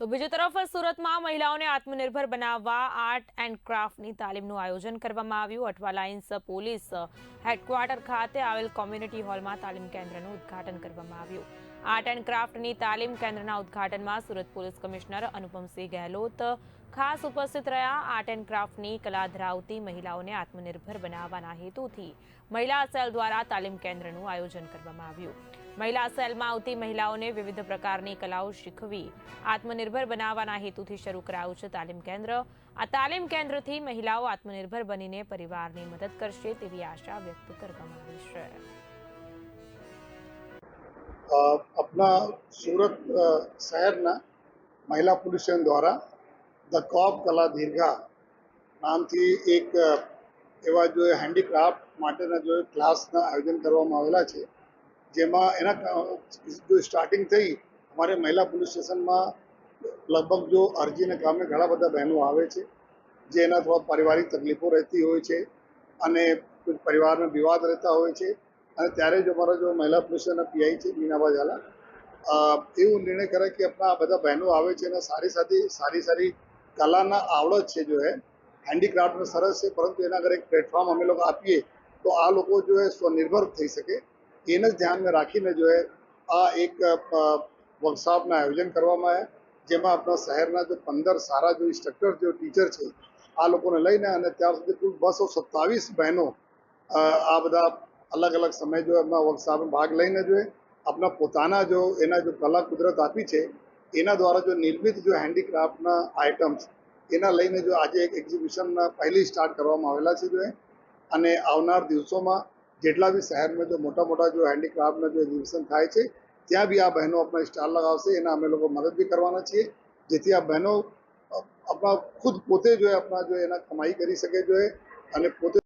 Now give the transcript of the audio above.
તો બીજી તરફ સુરતમાં મહિલાઓને આત્મનિર્ભર બનાવવા આર્ટ એન્ડ ક્રાફ્ટની તાલીમનું આયોજન કરવામાં આવ્યું. અઠવા લાઇન્સ પોલીસ હેડક્વાર્ટર ખાતે આવેલ કોમ્યુનિટી હોલમાં તાલીમ કેન્દ્રનું ઉદ્ઘાટન કરવામાં આવ્યું. આર્ટ એન્ડ ક્રાફ્ટની તાલીમ કેન્દ્રના ઉદ્ઘાટનમાં સુરત પોલીસ કમિશનર અનુપમસિંહ ગહેલોત ખાસ ઉપસ્થિત રહ્યા. આર્ટ એન્ડ ક્રાફ્ટની કલા ધરાવતી મહિલાઓને આત્મનિર્ભર બનાવવાના હેતુથી મહિલા સેલ દ્વારા તાલીમ કેન્દ્રનું આયોજન કરવામાં આવ્યું. મહિલા સેલમાં આવતી મહિલાઓને વિવિધ પ્રકારની કલાઓ શીખવી, આત્મનિર્ભર બનાવવાના હેતુથી શરૂ કરાયું છે તાલીમ કેન્દ્ર. આ તાલીમ કેન્દ્રથી મહિલાઓ આત્મનિર્ભર બનીને પરિવારની મદદ કરશે તેવી આશા વ્યક્ત કરવામાં આવી છે. આપણા સુરત શહેરના મહિલા પોલીસ દ્વારા ધ કોપ કલા દીર્ઘા નામથી એક એવા જો હેન્ડીક્રાફ્ટ માટેના જો ક્લાસના આયોજન કરવામાં આવેલા છે જેમાં એના જો સ્ટાર્ટિંગ થઈ, અમારે મહિલા પોલીસ સ્ટેશનમાં લગભગ જો અરજીને કામે ઘણા બધા બહેનો આવે છે, જે એના થોડા પારિવારિક તકલીફો રહેતી હોય છે અને પરિવારનો વિવાદ રહેતા હોય છે. અને ત્યારે જ અમારા જો મહિલા પોલીસના પીઆઈ છે, મીનાબા ઝાલા એવું નિર્ણય કરે કે આપણા બધા બહેનો આવે છે અને સારી સાથે સારી સારી કલાના આવડત છે જો હે હેન્ડીક્રાફ્ટમાં સરસ છે, પરંતુ એના આગળ એક પ્લેટફોર્મ અમે લોકો આપીએ તો આ લોકો જો હે સ્વનિર્ભર થઈ શકે એને જ ધ્યાનમાં રાખીને જો આ એક વર્કશોપના આયોજન કરવામાં આવ્યા. જેમાં આપણા શહેરના જે પંદર સારા જો ઇન્સ્ટ્રક્ટર જો ટીચર છે, આ લોકોને લઈને અને ત્યાર સુધી કુલ બસો સત્તાવીસ બહેનો આ બધા અલગ અલગ સમય જો એમના વર્કશોપમાં ભાગ લઈને જો આપણા પોતાના જો એના જો કલા કુદરત આપી છે, એના દ્વારા જો નિર્મિત જો હેન્ડીક્રાફ્ટના આઇટમ્સ એના લઈને જો આજે એક એક્ઝિબિશનના પહેલી સ્ટાર્ટ કરવામાં આવેલા છે જો અને આવનાર દિવસોમાં જેટલા બી શહેરમાં જો મોટા મોટા જો હેન્ડીક્રાફ્ટના જો એક્ઝિબિશન થાય છે, ત્યાં બી આ બહેનો આપણા સ્ટાલ લગાવશે, એના અમે લોકો મદદ બી કરવાના છીએ, જેથી આ બહેનો આપણા ખુદ પોતે જો આપણા જો એના કમાઈ કરી શકે જોઈએ અને પોતે